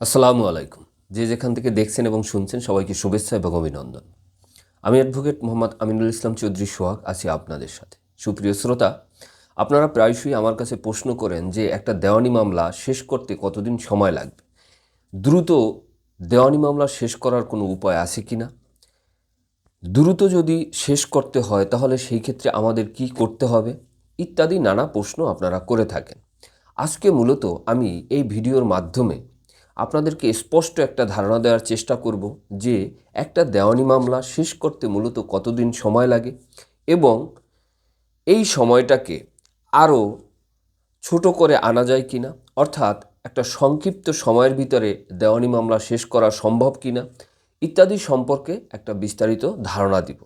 আসসালামু আলাইকুম। যে যেখান থেকে দেখছেন এবং শুনছেন সবাইকে শুভেচ্ছা এবং অভিনন্দন। আমি অ্যাডভোকেট মোহাম্মদ আমিনুল ইসলাম চৌধুরী সোহাগ, আছি আপনাদের সাথে। সুপ্রিয় শ্রোতা, আপনারা প্রায়শই আমার কাছে প্রশ্ন করেন যে একটা দেওয়ানি মামলা শেষ করতে কতদিন সময় লাগবে? দ্রুত দেওয়ানি মামলা শেষ করার কোনো উপায় আছে কি না দ্রুত যদি শেষ করতে হয়, তাহলে সেই ক্ষেত্রে আমাদের কি করতে হবে? ইত্যাদি নানা প্রশ্ন আপনারা করে থাকেন। আজকে মূলত আমি এই ভিডিওর মাধ্যমে আপনাদেরকে স্পষ্ট একটা ধারণা দেওয়ার চেষ্টা করব যে একটা দেওয়ানি মামলা শেষ করতে মূলত কতদিন সময় লাগে এবং এই সময়টাকে আরও ছোট করে আনা যায় কিনা, অর্থাৎ একটা সংক্ষিপ্ত সময়ের ভিতরে দেওয়ানি মামলা শেষ করা সম্ভব কিনা ইত্যাদি সম্পর্কে একটা বিস্তারিত ধারণা দিব।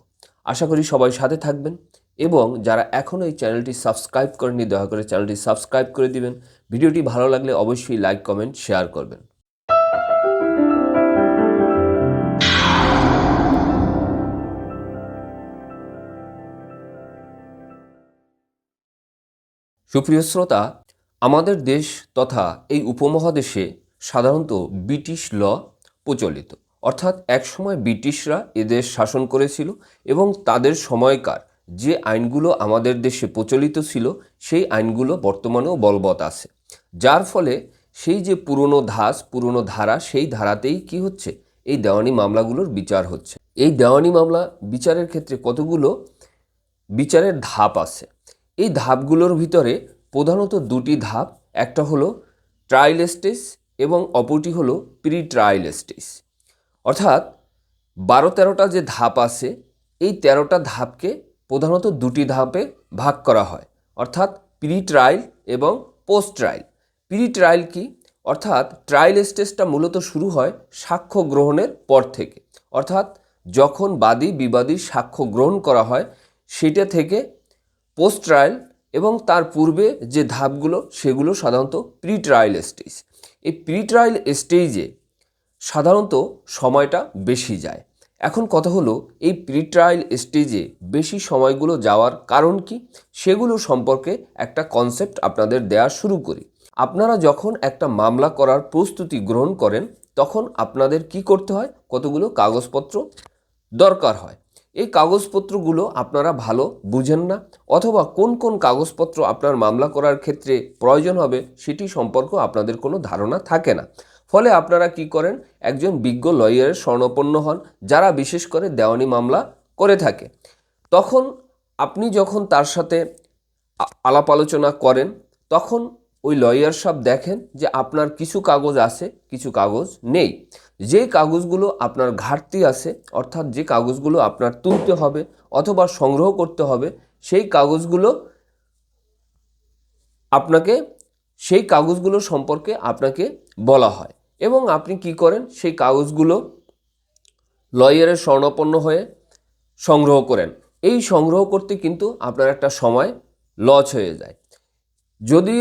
আশা করি সবাই সাথে থাকবেন এবং যারা এখনও এই চ্যানেলটি সাবস্ক্রাইব করেননি, দয়া করে চ্যানেলটি সাবস্ক্রাইব করে দিবেন। ভিডিওটি ভালো লাগলে অবশ্যই লাইক, কমেন্ট, শেয়ার করবেন। সুপ্রিয় শ্রোতা, আমাদের দেশ তথা এই উপমহাদেশে সাধারণত ব্রিটিশ ল প্রচলিত। অর্থাৎ একসময় ব্রিটিশরা এদেশ শাসন করেছিল এবং তাদের সময়কার যে আইনগুলো আমাদের দেশে প্রচলিত ছিল, সেই আইনগুলো বর্তমানেও বলবৎ আছে। যার ফলে সেই যে পুরনো ধাস পুরনো ধারা, সেই ধারাতেই কি হচ্ছে? এই দেওয়ানি মামলাগুলোর বিচার হচ্ছে। এই দেওয়ানি মামলা বিচারের ক্ষেত্রে কতগুলো বিচারের ধাপ আছে? এই ধাপগুলোর ভিতরে প্রধানত দুটি ধাপ, একটা হলো ট্রায়াল স্টেজ এবং অপরটি হলো প্রি ট্রায়াল স্টেজ অর্থাৎ বারো তেরোটা যে ধাপ আছে, এই তেরোটা ধাপকে প্রধানত দুটি ধাপে ভাগ করা হয়। অর্থাৎ প্রি ট্রায়াল এবং পোস্ট ট্রায়াল প্রি ট্রায়াল কি? অর্থাৎ ট্রায়াল স্টেজটা মূলত শুরু হয় সাক্ষ্য গ্রহণের পর থেকে। অর্থাৎ যখন বাদী বিবাদী সাক্ষ্য গ্রহণ করা হয়, সেটা থেকে পোস্ট ট্রায়াল এবং তার পূর্বে যে ধাপগুলো, সেগুলো সাধারণত প্রি ট্রায়াল স্টেজ এই প্রি ট্রায়াল স্টেজে সাধারণত সময়টা বেশি যায়। এখন কথা হলো, এই প্রি ট্রায়াল স্টেজে বেশি সময়গুলো যাওয়ার কারণ কি? সেগুলো সম্পর্কে একটা কনসেপ্ট আপনাদের দেওয়া শুরু করি। আপনারা যখন একটা মামলা করার প্রস্তুতি গ্রহণ করেন, তখন আপনাদের কি করতে হয়? কতগুলো কাগজপত্র দরকার হয়। এই কাগজপত্রগুলো আপনারা ভালো বুঝেন না অথবা কোন কোন কাগজপত্র আপনার মামলা করার ক্ষেত্রে প্রয়োজন হবে সেটি সম্পর্কে আপনাদের কোনো ধারণা থাকে না। ফলে আপনারা কি করেন? একজন বিজ্ঞ লয়ারের স্বর্ণপন্ন হন, যারা বিশেষ করে দেওয়ানি মামলা করে থাকে। তখন আপনি যখন তার সাথে আলাপ আলোচনা করেন, তখন ওই লয়ার সাহেব দেখেন যে আপনার কিছু কাগজ আছে, কিছু কাগজ নেই। যে কাগজগুলো আপনার ঘাটতি আছে, অর্থাৎ যে কাগজগুলো আপনার তুলতে হবে অথবা সংগ্রহ করতে হবে, সেই কাগজগুলো আপনাকে, সেই কাগজগুলো সম্পর্কে আপনাকে বলা হয়। এবং আপনি কি করেন, সেই কাগজগুলো লয়ারের স্বর্ণপন্ন হয়ে সংগ্রহ করেন। এই সংগ্রহ করতে কিন্তু আপনার একটা সময় লস হয়ে যায়। যদি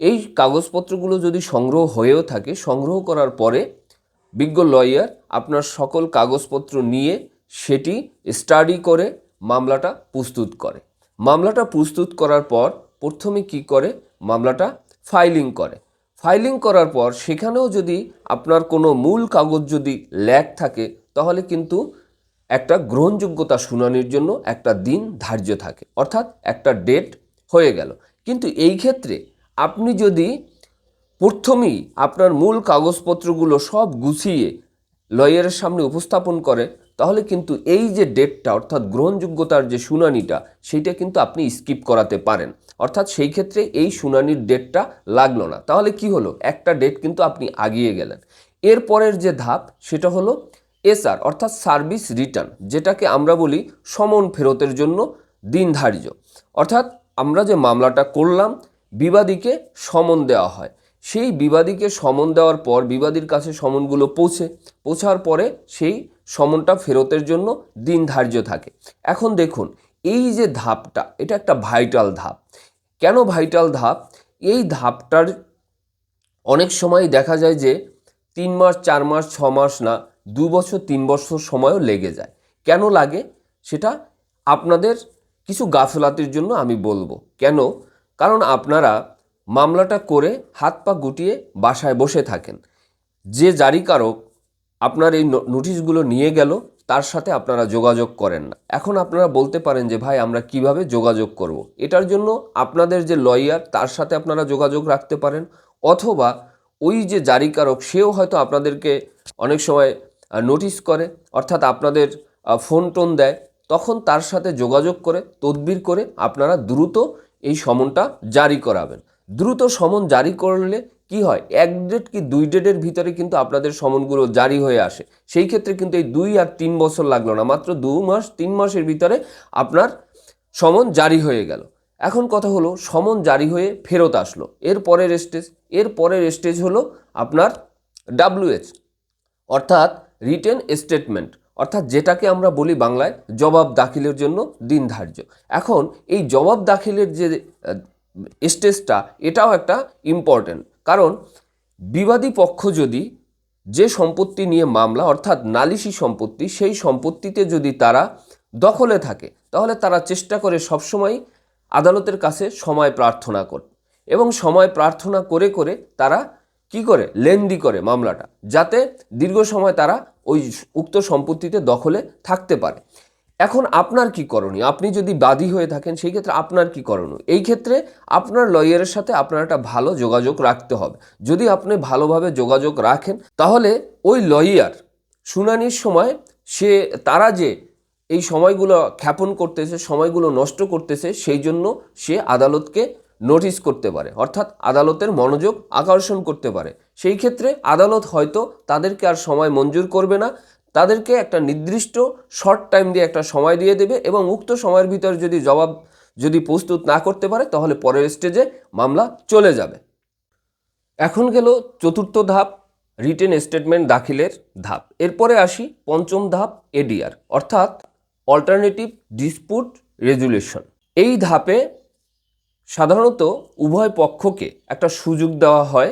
এই কাগজপত্রগুলো যদি সংগ্রহ হয়েও থাকে, সংগ্রহ করার পরে বিজ্ঞ লয়ার আপনার সকল কাগজপত্র নিয়ে সেটি স্টাডি করে মামলাটা প্রস্তুত করে। মামলাটা প্রস্তুত করার পর প্রথমে কি করে? মামলাটা ফাইলিং করে। ফাইলিং করার পর সেখানেও যদি আপনার কোনো মূল কাগজ যদি ল্যাক থাকে, তাহলে কিন্তু একটা গ্রহণযোগ্যতা শুনানির জন্য একটা দিন ধার্য থাকে। অর্থাৎ একটা ডেট হয়ে গেল। কিন্তু এই ক্ষেত্রে আপনি যদি প্রথমেই আপনার মূল কাগজপত্রগুলো সব গুছিয়ে লয়ারের সামনে উপস্থাপন করে তাহলে কিন্তু এই যে ডেটটা, অর্থাৎ গ্রহণযোগ্যতার যে শুনানিটা সেইটা কিন্তু আপনি স্কিপ করাতে পারেন। অর্থাৎ সেই ক্ষেত্রে এই শুনানির ডেটটা লাগল না। তাহলে কি হলো? একটা ডেট কিন্তু আপনি আগিয়ে গেলেন। এরপরের যে ধাপ, সেটা হলো এসআর, অর্থাৎ সার্ভিস রিটার্ন, যেটাকে আমরা বলি সমন ফেরতের জন্য দিন ধার্য। অর্থাৎ আমরা যে মামলাটা করলাম বিবাদীকে সমন দেওয়া হয়। সেই বিবাদীকে সমন দেওয়ার পর বিবাদীর কাছে সমনগুলো পৌঁছে। পৌঁছার পরে সেই সমনটা ফেরতের জন্য দিন ধার্য থাকে। এখন দেখুন, এই যে ধাপটা, এটা একটা ভাইটাল ধাপ। কেন ভাইটাল ধাপ? এই ধাপটার অনেক সময় দেখা যায় যে তিন মাস, চার মাস, ছ মাস না, দু বছর, তিন বছর সময়ও লেগে যায়। কেন লাগে? সেটা আপনাদের কিছু গাফলাতির জন্য আমি বলব। কেন? কারণ আপনারা মামলাটা করে হাত পা গুটিয়ে বাসায় বসে থাকেন। যে জারিকারক আপনার এই নোটিশগুলো নিয়ে গেল, তার সাথে আপনারা যোগাযোগ করেন না। এখন আপনারা বলতে পারেন যে, ভাই, আমরা কীভাবে যোগাযোগ করব। এটার জন্য আপনাদের যে লয়ার, তার সাথে আপনারা যোগাযোগ রাখতে পারেন। অথবা ওই যে জারিকারক, সেও হয়তো আপনাদেরকে অনেক সময় নোটিশ করে, অর্থাৎ আপনাদের ফোন টোন দেয়। তখন তার সাথে যোগাযোগ করে, তদবির করে আপনারা দ্রুত এই সমনটা জারি করাবেন। দ্রুত সমন জারি করলে কি হয়? এক ডেট কি দুই ডেটের ভিতরে কিন্তু আপনাদের সমনগুলো জারি হয়ে আসে। সেই ক্ষেত্রে কিন্তু এই দুই আর তিন বছর লাগল না, মাত্র দু মাস, তিন মাসের ভিতরে আপনার সমন জারি হয়ে গেল। এখন কথা হলো, সমন জারি হয়ে ফেরত আসলো। এর পরের স্টেজের পরের স্টেজ হলো আপনার ডাব্লিউএচ অর্থাৎ রিটেন স্টেটমেন্ট অর্থাৎ যেটাকে আমরা বলি বাংলায় জবাব দাখিলের জন্য দিন ধার্য। এখন এই জবাব দাখিলের যে স্টেজটা, এটাও একটা ইম্পর্ট্যান্ট কারণ বিবাদী পক্ষ যদি যে সম্পত্তি নিয়ে মামলা, অর্থাৎ নালিশি সম্পত্তি, সেই সম্পত্তিতে যদি তারা দখলে থাকে, তাহলে তারা চেষ্টা করে সবসময় আদালতের কাছে সময় প্রার্থনা করে। এবং সময় প্রার্থনা করে করে তারা কি করে? লেন্দি করে মামলাটা। যাতে দীর্ঘ সময় তারা ওই উক্ত সম্পত্তিতে দখলে থাকতে পারে। এখন আপনার কি করণীয়? আপনি যদি বাদী হয়ে থাকেন, সেই ক্ষেত্রে আপনার কি করণীয়? এই ক্ষেত্রে আপনার লয়ারের সাথে আপনার একটা ভালো যোগাযোগ রাখতে হবে। যদি আপনি ভালোভাবে যোগাযোগ রাখেন, তাহলে ওই লয়ার শুনানির সময় সে, তারা যে এই সময়গুলো খ্যাপন করতেছে, সময়গুলো নষ্ট করতেছে, সেই জন্য সে আদালতকে নোটিশ করতে পারে। অর্থাৎ আদালতের মনোযোগ আকর্ষণ করতে পারে। সেই ক্ষেত্রে আদালত হয়তো তাদেরকে আর সময় মঞ্জুর করবে না। তাদেরকে একটা নির্দিষ্ট শর্ট টাইম দিয়ে একটা সময় দিয়ে দেবে এবং উক্ত সময়ের ভিতর যদি জবাব যদি প্রস্তুত না করতে পারে, তাহলে পরের স্টেজে মামলা চলে যাবে। এখন গেল চতুর্থ ধাপ রিটেন স্টেটমেন্ট দাখিলের ধাপ। এরপরে আসি পঞ্চম ধাপ এডিআর অর্থাৎ অল্টারনেটিভ ডিসপুট রেজুলেশন এই ধাপে সাধারণত উভয় পক্ষকে একটা সুযোগ দেওয়া হয়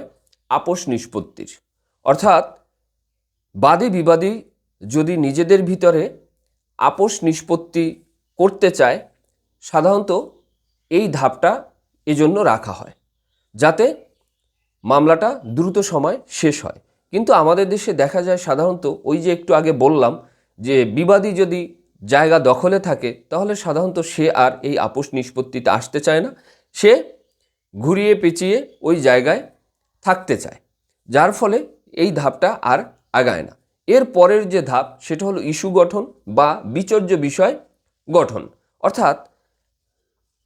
আপোষ নিষ্পত্তির। অর্থাৎ, বাদী বিবাদী যদি নিজেদের ভিতরে আপোষ নিষ্পত্তি করতে চায়, সাধারণত এই ধাপটা এজন্য রাখা হয়, যাতে মামলাটা দ্রুত সময় শেষ হয়। কিন্তু আমাদের দেশে দেখা যায় সাধারণত, ওই যে একটু আগে বললাম যে বিবাদী যদি জায়গা দখলে থাকে, তাহলে সাধারণত সে আর এই আপোষ নিষ্পত্তিতে আসতে চায় না। সে ঘুরিয়ে পেঁচিয়ে ওই জায়গায় থাকতে চায়, যার ফলে এই ধাপটা আর আগায় না। এর পরের যে ধাপ, সেটা হলো ইস্যু গঠন বা বিচার্য বিষয় গঠন। অর্থাৎ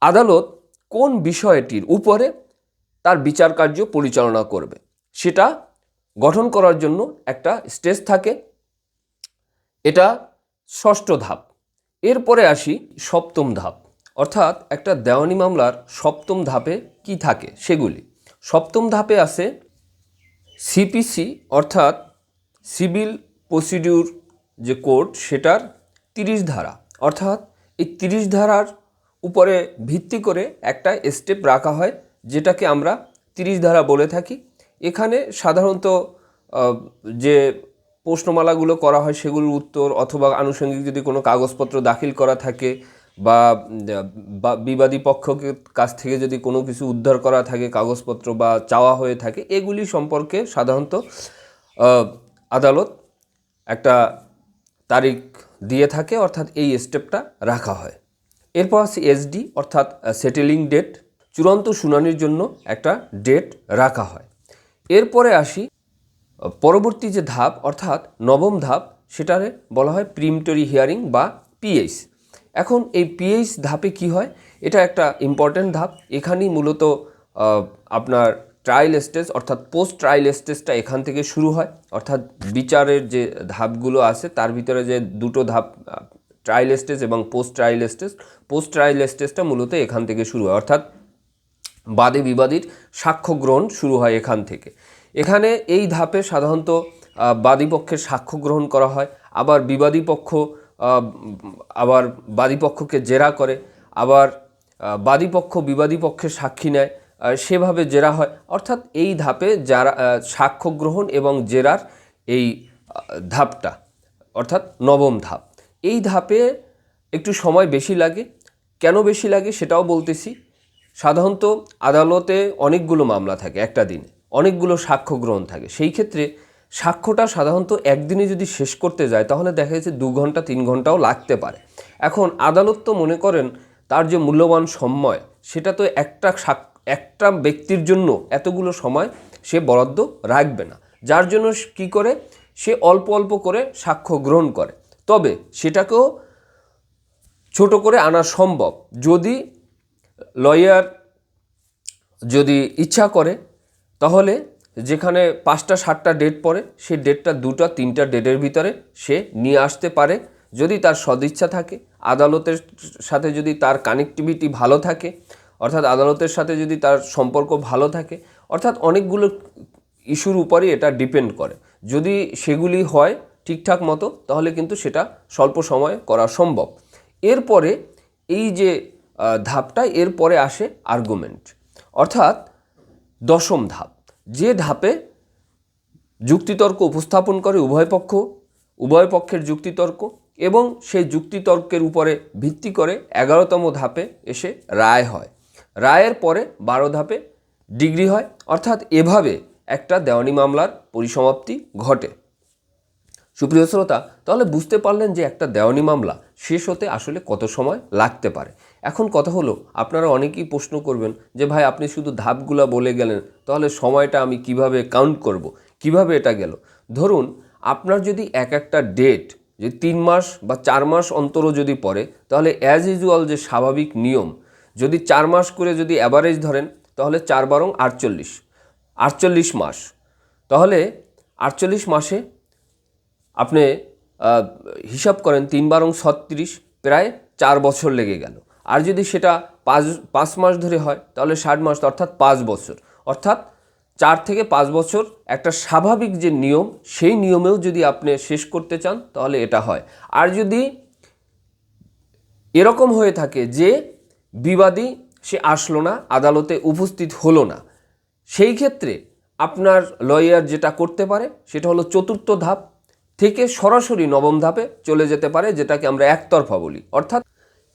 আদালত কোন বিষয়টির উপরে তার বিচার কার্য পরিচালনা করবে, সেটা গঠন করার জন্য একটা স্টেজ থাকে। এটা ষষ্ঠ ধাপ। এরপরে আসি সপ্তম ধাপ। অর্থাৎ একটা দেওয়ানি মামলার সপ্তম ধাপে কি থাকে সেগুলি। সপ্তম ধাপে আছে সিপিসি অর্থাৎ সিভিল প্রসিডিউর যে কোড, সেটার তিরিশ ধারা। অর্থাৎ এই তিরিশ ধারার উপরে ভিত্তি করে একটা স্টেপ রাখা হয়, যেটাকে আমরা তিরিশ ধারা বলে থাকি। এখানে সাধারণত যে প্রশ্নমালাগুলো করা হয়, সেগুলোর উত্তর অথবা আনুষঙ্গিক যদি কোনো কাগজপত্র দাখিল করা থাকে বা বিবাদী পক্ষকে কাছ থেকে যদি কোনো কিছু উদ্ধার করা থাকে, কাগজপত্র বা চাওয়া হয়ে থাকে, এগুলি সম্পর্কে সাধারণত আদালত একটা তারিখ দিয়ে থাকে, অর্থাৎ এই স্টেপটা রাখা হয়। এরপর আছে এসডি অর্থাৎ সেটেলিং ডেট চূড়ান্ত শুনানির জন্য একটা ডেট রাখা হয়। এরপরে আসি পরবর্তী যে ধাপ, অর্থাৎ নবম ধাপ, সেটারে বলা হয় প্রিমটরি হিয়ারিং বা পিএইচ এখন এই পিএইচ ধাপে কি হয়? এটা একটা ইম্পর্ট্যান্ট ধাপ। এখানেই মূলত আপনার ট্রায়াল স্টেজ অর্থাৎ পোস্ট ট্রায়াল স্টেজটা এখান থেকে শুরু হয়। অর্থাৎ বিচারের যে ধাপগুলো আছে তার ভিতরে যে দুটো ধাপ ট্রায়াল স্টেজ এবং post trial stage post trial স্টেজটা মূলত এখান থেকে শুরু হয়। অর্থাৎ বাদী বিবাদীর সাক্ষ্য গ্রহণ শুরু হয় এখান থেকে। এখানে এই ধাপে সাধারণত আহ, বাদী পক্ষের সাক্ষ্য গ্রহণ করা হয়। আবার বিবাদী পক্ষ আবার বাদীপক্ষকে জেরা করে, আবার বাদীপক্ষ বাদী বিবাদী পক্ষের সাক্ষী নেয় সেভাবে জেরা হয়। অর্থাৎ এই ধাপে যারা সাক্ষ্য গ্রহণ এবং জেরার এই ধাপটা, অর্থাৎ নবম ধাপ। এই ধাপে একটু সময় বেশি লাগে। কেন বেশি লাগে সেটাও বলতেছি। সাধারণত আদালতে অনেকগুলো মামলা থাকে একটা দিনে, অনেকগুলো সাক্ষ্য গ্রহণ থাকে। সেই ক্ষেত্রে সাক্ষ্যটা সাধারণত একদিনে যদি শেষ করতে যায়, তাহলে দেখা যাচ্ছে দু ঘণ্টা, তিন ঘন্টাও লাগতে পারে। এখন আদালত তো মনে করেন তার যে মূল্যবান সময়, সেটা তো একটা একটা ব্যক্তির জন্য এতগুলো সময় সে বরাদ্দ রাখবে না। যার জন্য কি করে? সে অল্প অল্প করে সাক্ষ্য গ্রহণ করে। তবে সেটাকেও ছোট করে আনা সম্ভব। যদি লয়ার যদি ইচ্ছা করে, তাহলে যেখানে পাঁচটা, সাতটা ডেট পড়ে, সেই ডেটটা দুটা, তিনটা ডেটের ভিতরে সে নিয়ে আসতে পারে। যদি তার সদিচ্ছা থাকে, আদালতের সাথে যদি তার কানেক্টিভিটি ভালো থাকে, অর্থাৎ আদালতের সাথে যদি তার সম্পর্ক ভালো থাকে, অর্থাৎ অনেকগুলো ইস্যুর উপরই এটা ডিপেন্ড করে। যদি সেগুলি হয় ঠিকঠাক মতো, তাহলে কিন্তু সেটা স্বল্প সময়ে করা সম্ভব। এরপরে এই যে ধাপটা, এরপরে আসে আর্গুমেন্ট অর্থাৎ দশম ধাপ। যে ধাপে যুক্তিতর্ক উপস্থাপন করে উভয় পক্ষ, উভয় পক্ষের যুক্তিতর্ক এবং সেই যুক্তিতর্কের উপরে ভিত্তি করে এগারোতম ধাপে এসে রায় হয়। রায়ের পরে বারো ধাপে ডিগ্রি হয়। অর্থাৎ এভাবে একটা দেওয়ানি মামলার পরিসমাপ্তি ঘটে। সুপ্রিয় শ্রোতা, তাহলে বুঝতে পারলেন যে একটা দেওয়ানি মামলা শেষ হতে আসলে কত সময় লাগতে পারে। এখন কথা হলো, আপনারা অনেকেই প্রশ্ন করবেন যে, ভাই, আপনি শুধু ধাপগুলা বলে গেলেন, তাহলে সময়টা আমি কীভাবে কাউন্ট করব? কীভাবে এটা গেল? ধরুন, আপনার যদি এক একটা ডেট যে তিন মাস বা চার মাস অন্তরও যদি পড়ে, তাহলে অ্যাজ ইউজুয়াল যে স্বাভাবিক নিয়ম, যদি চার মাস করে যদি অ্যাভারেজ ধরেন, তাহলে চার বারং আটচল্লিশ আটচল্লিশ মাস। তাহলে আটচল্লিশ মাসে আপনি হিসাব করেন তিন বারং ছত্রিশ, প্রায় চার বছর লেগে গেল। আর যদি সেটা পাঁচ পাঁচ মাস ধরে হয়, তাহলে ষাট মাস অর্থাৎ পাঁচ বছর। অর্থাৎ চার থেকে পাঁচ বছর একটা স্বাভাবিক যে নিয়ম, সেই নিয়মেও যদি আপনি শেষ করতে চান, তাহলে এটা হয়। আর যদি এরকম হয়ে থাকে যে বিবাদী সে আসলো না, আদালতে উপস্থিত হলো না, সেই ক্ষেত্রে আপনার লয়ার যেটা করতে পারে, সেটা হলো চতুর্থ ধাপ থেকে সরাসরি নবম ধাপে চলে যেতে পারে, যেটাকে আমরা একতরফা বলি। অর্থাৎ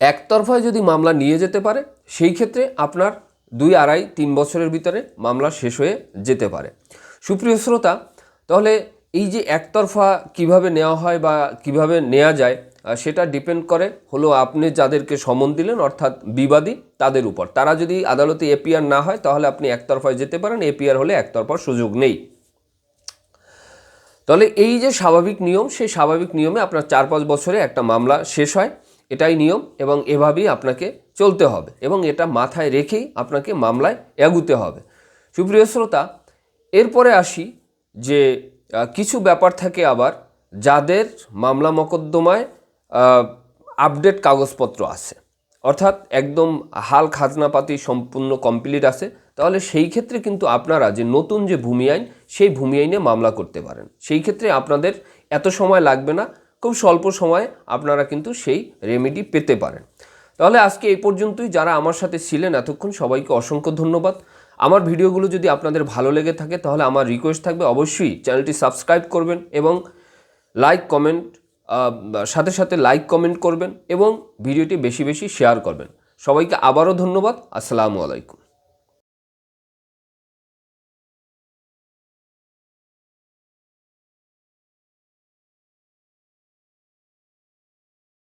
একতরফায় যদি মামলা নিয়ে যেতে পারে, সেই ক্ষেত্রে আপনার দুই আড়াই তিন বছরের ভিতরে মামলা শেষ হয়ে যেতে পারে। সুপ্রিয় শ্রোতা, তাহলে এই যে একতরফা কীভাবে নেওয়া হয় বা কীভাবে নেওয়া যায় সেটা ডিপেন্ড করে হলো আপনি যাদেরকে সমন দিলেন, অর্থাৎ বিবাদী, তাদের উপর। তারা যদি আদালতে এপিআর না হয়, তাহলে আপনি একতরফায় যেতে পারেন এপিআর হলে একতরফার সুযোগ নেই। তাহলে এই যে স্বাভাবিক নিয়ম, সেই স্বাভাবিক নিয়মে আপনার চার পাঁচ বছরে একটা মামলা শেষ হয়। এটাই নিয়ম এবং এভাবেই আপনাকে চলতে হবে এবং এটা মাথায় রেখেই আপনাকে মামলায় এগুতে হবে। সুপ্রিয় শ্রোতা, এরপরে আসি যে কিছু ব্যাপার থাকে আবার যাদের মামলা মকদ্দমায় আপডেট কাগজপত্র আছে। অর্থাৎ একদম হাল খাজনাপাতি সম্পূর্ণ কমপ্লিট আছে। তাহলে সেই ক্ষেত্রে কিন্তু আপনারা যে নতুন যে ভূমি আইন, সেই ভূমি আইনে মামলা করতে পারেন। সেই ক্ষেত্রে আপনাদের এত সময় লাগবে না। খুব স্বল্প সময়ে আপনারা কিন্তু সেই রেমেডি পেতে পারেন। তাহলে আজকে এই পর্যন্তই। যারা আমার সাথে ছিলেন এতক্ষণ সবাইকে অসংখ্য ধন্যবাদ। আমার ভিডিওগুলো যদি আপনাদের ভালো লেগে থাকে, তাহলে আমার রিকোয়েস্ট থাকবে অবশ্যই চ্যানেলটি সাবস্ক্রাইব করবেন এবং লাইক কমেন্ট সাথে সাথে লাইক কমেন্ট করবেন এবং ভিডিওটি বেশি বেশি শেয়ার করবেন। সবাইকে আবারও ধন্যবাদ। আসসালামু আলাইকুম।